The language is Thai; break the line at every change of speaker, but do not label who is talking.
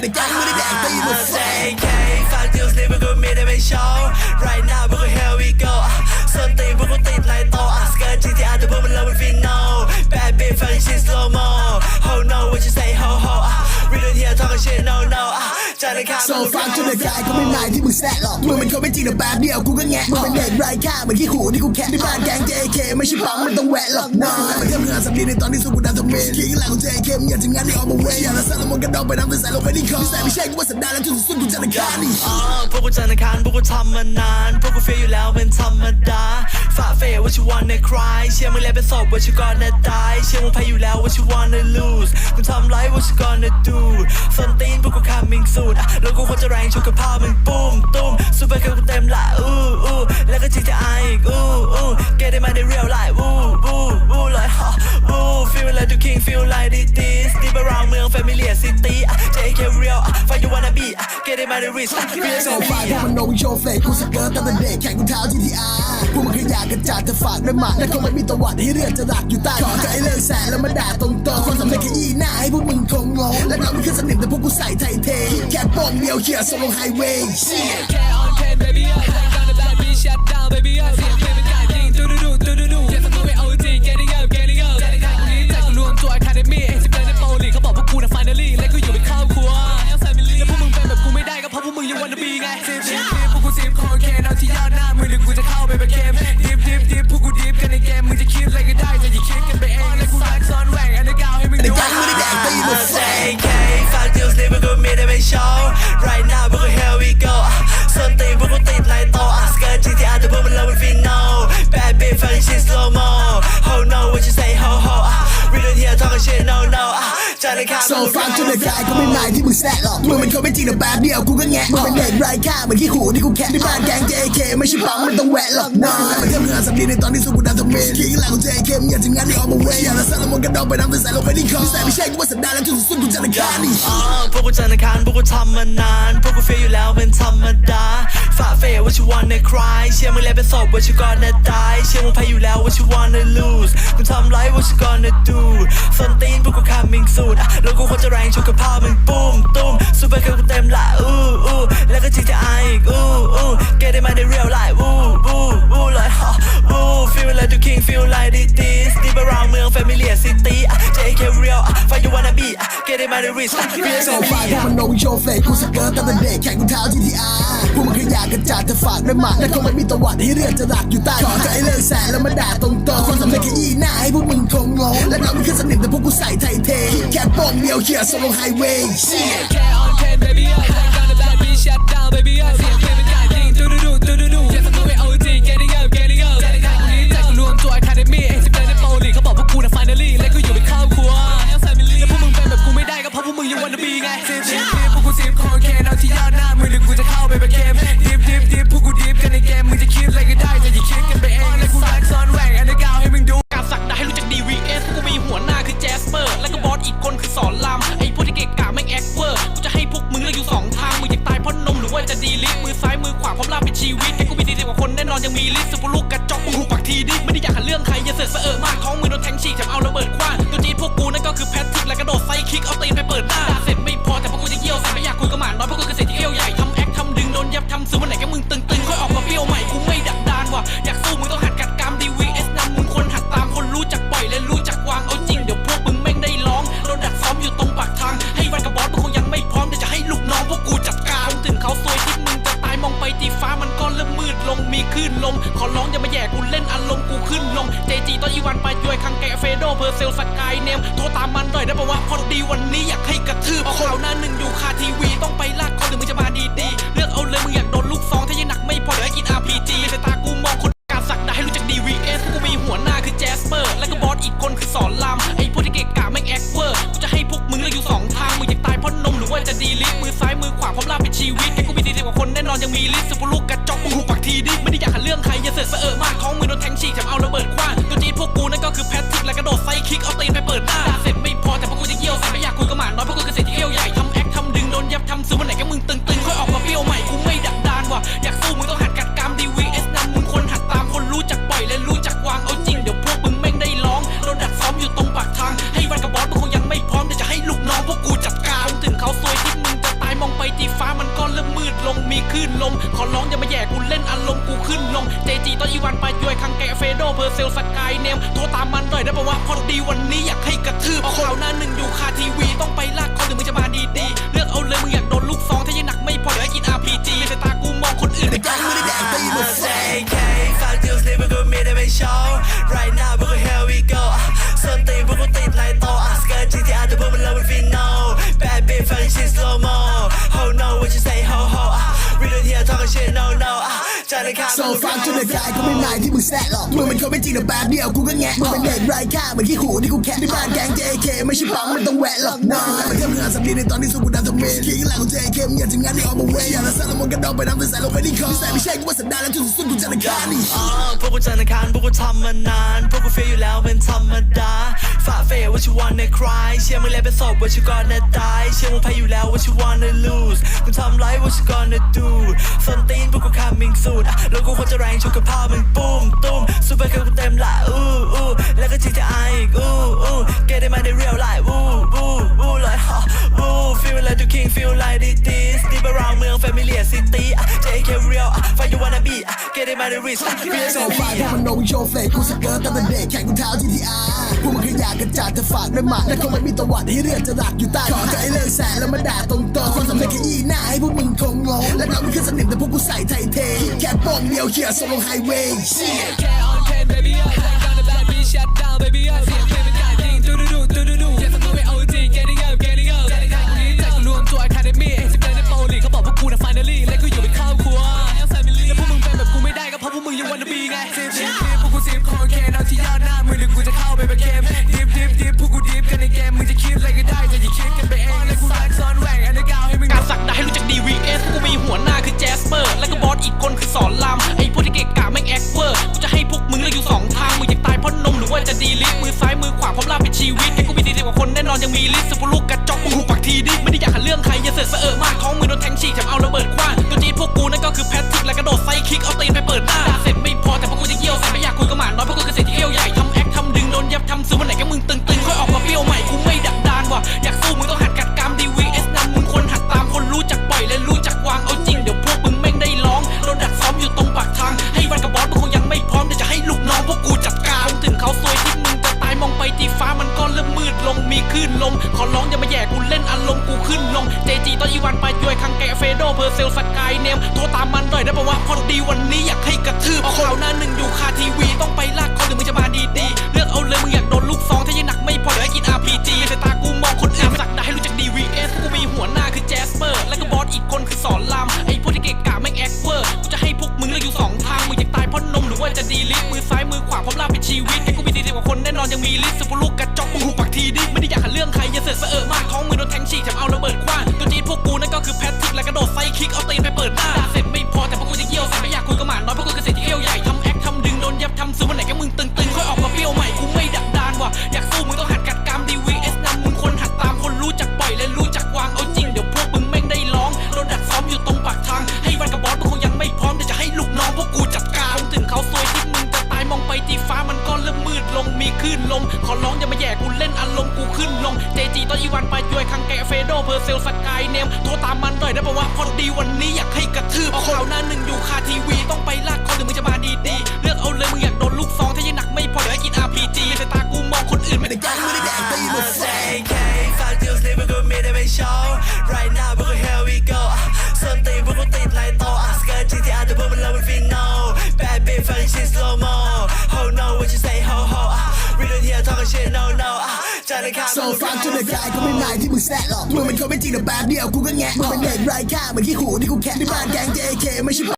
ในแก๊งไม่ได้แดกตีมาแฟ
JK ฝากดิวส์นี้พวกกูมีได้ไม่โชว์ Right now พวกกู here we go อะส้นตีนพวกกูติดไลโตอะสเกิร์ต GTR แต่พวกมัน low เป็นฟิโน Bad bitch fucking shit slow mo Ho no what you say ho ho อะ We don't hear talking shit no no อะจันทร์อังคาร
โซฟังจนในกายก็ไม่นายที่มึงแซะหรอกมึงเป็นคนไม่จริงแต่แป๊บเดียวกูก็แงะมึงเป็นเด็กไร้ค่าเหมือนขี้หูที่กูแคะที่บ้านแก๊ง JK ไม่ใช่ปั๊มมันต้องแวะหรอกน้องมันเทียบงานสำลีในตอนที่สู้กูดันทำเมนขี้หลังของ JK มึงอย่าทำงานในออมเวย์อย่าละสารมันกระดองไปน้ำเป็นสายลงไปที่คอแต่ไม่ใช่กูว่าสันดานแล้วจนสุดกูจะในคานี่
อ่าพวกกูจันทร์อังคารพวกกูทำมานานพวกกูเฟียอยู่แล้วเป็นธรรมดา ฝ่าเฟว่าชิวันในคลายเชื่อมึงแล้วเป็นศพว่าชิกอนในตาย เชื่อมึงแพ้อยู่แล้วว่าชิวันใน lose มึงทำไรว่าชิกอนใน do สนตีนพวกกูคำมิงสุดแล้วกูควรจะแรงชกกับพ่อมึงปุ้มตุ้มซูเปอร์เกิร์ลกูเต็มละอู้อู้แล้วก็จริงจะออีกอู้อู้เกได้มาในรียลไลท์อู้อู้อู้เลยฮะอู้ feel like the king feel like this this deep around เมือง familiar city fight you wanna be อะ get it มาใน wrist อะ
เฟียโซฟาพวกมันโนวิโชว์เฟกกูสเกิร์ตตั้งแต่เด็กแข่งกูเท้า GTR พวกมันขยะกระจาดแต่ฝากด้วยหมัดและคงไม่มีตะวัดให้เลือดจะหลักอยู่ใต้ขอใจเลิกแสนแล้วมาด่าตรงๆคนสำเร็จขยี้หน้าให้พวกมึงคงงงและเราไม่ขึ้นสนิมแต่พวกกูใส่ไทยเทแค่ป้องเดียวเขี่ยส่งลงไฮเวย์
K on K baby up Take on the bad bitch shut down baby up โซฟังจนใน
กา
ยก็ไม่นายที่มึงแซะหรอกมึงเป็นคนไม่จริงแต่แป๊บเดียวกูก็แงะมึงเป็นเด็กไร้ค่าเหมือนขี้หูที่กูแคะที่บ้านแก๊ง JK ไม่ใช่ปั๊มมันต้องแวะหรอกน้องมันเทียบงานสำลีในตอนที่สู้กูดันทำเมนขี้หลังของ JK มึงอย่าทำงานในออมเวย์อย่าละสารมันกระดองไปน้ำเป็นสายลงไปที่คอแต่ไม่ใช่กูว่าสันดานแล้วจนสุดกูจะในคานี่
อ่าพวกกูจันทร์อังคารพวกกูทำมานานพวกกูเฟียอยู่แล้วเป็นธรรมดาฝ่าเฟย what you wanna cry เชื่อมึงแล้วเป็นศพ what you gonna die เชื่อมึงแพ้อยู่แล้ว what you wanna lose มึงทำไร what you gonna do ส้นตีนพวกกู coming soon อะแล้วกูควรจะแรงชกกับพ่อมึงปุ้มตุ้มซูเปอร์เกิร์ลกูเต็มละอู้อู้แล้วก็ GTI อีกอู้อู้ get it มาใน real life อู้อู้อู้เลยฮะอู้ feel like the king feel like this this deep around เมือง familiar city อะ JK real อะ fight you wanna be อะ get it มาใน wrist อะ
เฟียโซฟาพวกมันโนวิโชว์เฟกกูสเกิร์ตตั้งแต่เด็กแข่งกูเท้า GTR พวกมันขยะกระจาดแต่ฝากด้วยหมัดและคงไม่มีตะวัดให้เลือดจะหลักอยู่ใต้ขอใจเลิกแสนแล้วมาด่าตรงๆคนสำเร็จขยี้หน้าให้พวกมึงค งงงและเราไม่ขึ้นสนิมแต่พวกกูใส่ไทยเทแค่ป้องเดียวเขี่ยส่งลงไฮเวย์
K on K baby up Take on the bad bitch shut down baby up ดีลิ
สมือซ้ายมือขวาพร้อมลาเป็นชีวิตให้กูมีสี่สิบกว่าคนแน่นอนยังมีลิสต์สุพลูกกระจอกมึงหูปากทีดิไม่ได้อยากหาเรื่องใครอย่าเสือกเสอะเอะมากท้องมือโดนแทงฉีกแถมเอาระเบิดคว้างตัวจีดพวกกูนั่นก็คือแพทริกและกระโดดไซคิกเอาตีนไปเปิดหน้า ริ่มมืดลงมีคลื่นลม ขอร้องอย่ามาแย่กูเล่นอารมณ์กูขึ้นลงเจจีตอนอีวันไปด้วยคังแกะเฟโดเพอร์เซลสกายเนมโทรตามมันหน่อยได้ปะวะพอดีวันนี้อยากให้กระทืบเอาข่าวหน้าหนึ่งอยู่คาทีวีต้องไปลากคอหรือมึงจะมาดีๆเลือกเอาเลยมึงอยากโดนลูกซองถ้ายังหนักไม่พอเดี๋ยวให้กิน RPG ในสายตากูมองคน คิกเอาตีนไปเปิดหน้า คือพวกเอาข่าหน้าหนึ่งอยู่คาทีวีต้องไปลาก จัน
ทร์อังคาร
โซฟังจนในกายก็ไม่นายที่มึงแซะหรอกมึงเป็นคนไม่จริงแต่แป๊บเดียวกูก็แงะมึงเป็นเด็กไร้ค่าเหมือนขี้หูที่กูแค่ที่บ้านแกง JK ไม่ใช่ปังมันต้องแหวะหรอกน้องมันเทียบงานสำลีในตอนที่สู้กูดันทำเมนคิงหลังของ JK มึงอยาถึงงานที่ออกมาเว้ยอย่าละสารละมันกระดองไปน้ำแต่ใส่ลงไปที่คอแต่ไม่ใช่กูว่าสันดานแล้วจุดสุดกูจะในการนี่
อพวกกูจันทร์อังคารพวกกูทำมานานพวกกูเฟียอยู่แล้วเป็นธรรมดาฝ่าเฟยว่าชิวันในคลายเชื่อมึงแล้วเป็นศพว่าชิวก่อนนตายเชื่อมึงแพ้อยู่แล้วว่าชิวันใน lose มึงทำไรว่าชิก่อนน do ส้นตีนพวกกู coming soon แล้วกูควรจะแรงชกกับพ่อมึงปุ้มตุ้มซูเปอร์เกิร์ลกูเต็มละอู้อู้แล้วก็ GTI อีกอู้อู้เกดได้มาในเรียลไลฟ์อู้อู้อู้เลยฮะอู้ feel like the king feel like this this deep around เมือง familiar city อะ JK real อะ fight you wanna be อะเกดได้มาใน wrist อะ
โซฟาพวกมันโนโชว์เฟกกูสเกิร์ตตั้งแต่เด็กแข่งกูเท้า GTR ฝากด้วยหมาและคงไม่มีตะวัดให้เรื่องจะหลักอยู่ใต้ขอใจเลิกแสนแล้วมาด่าตรงๆคนสำเร็จแค่ยี้หน้าให้พวกมึงคงงงและเราไม่ขึ้นสนิมแต่พวกกูใส่ไทยเท แค่ป้งเดียวเขี่ยส่งลงไฮเวย์
Care on can baby up Take down the bad bitch shut down baby I feel baby I think do do do do do do. เสื
อเสอเอะมากท้องมือโดนแทงฉีกแถมเอาระเบิดคว้างตัวจีนพวกกูนั่นก็คือแพทริกและกระโดดไซคิกเอาตีน กว่าคนแน่นอนยังมีลิสต์สุภลูกกระจอกมึงหุบปากทีดิไม่ได้อยากหาเรื่องใครอย่าเสือกเสอะเอะมาก เฟโดเพอร์เซลสกายเนมโทรตามมันหน่อยได้ปะวะพอดีวันนี้อยากให้กระทืบเอาข่าวหน้าหนึ่งอยู่คาทีวี ต้องไปลากคอหรือมึงจะมาดีๆเลือกเอาเลยมึงอยากโดนลูกซองถ้ายังหนักไม่พอเดี๋ยวให้กิน RPG สายตากูมองคนอื่นไม่
ต่
ได้
แกงไม่ได้แดกตีมาแฟ
JK ฝากดิวส์นี้พวกกูมีได้ไม่โชว์ Right now พวกกู here we go อะส้นตีนพวกกูติดไลโตอะสเกิร์ต GTR แต่พวกมัน low เป็นฟิโน Bad bitch ฟังชิ slow mo Ho no what you say ho ho อะ We don't hear talk shit no no อะจันทร์อังคาร
โซฟังจนในกายก็ไม่นายที่มึงแซะหรอกมึงเป็นคนไม่จริงแต่แป๊บเดียวกูก็แงะมึงเป็นเด็กไร้ค่าเหมือนขี้หูที่กูแคะที่บ้านแกง JK ไม่ใช่